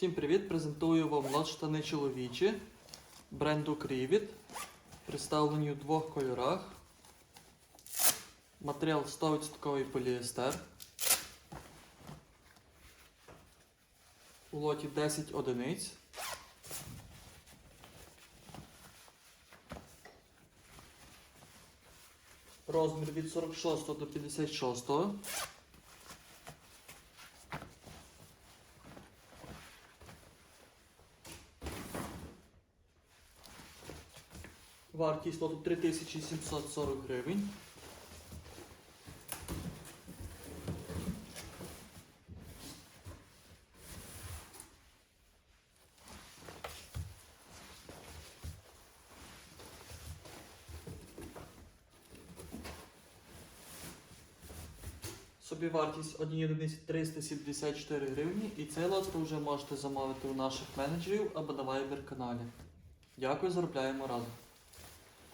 Всім привіт! Презентую вам лот штани чоловічі бренду Крівіт. Представлені у двох кольорах. Матеріал 100% поліестер. У лоті 10 одиниць. Розмір від 46 до 56. Вартість лоту 3740 гривень. Собівартість однієї одиниці 374 гривні і цей лот ви вже можете замовити у наших менеджерів або на Viber каналі. Дякую, заробляємо разом.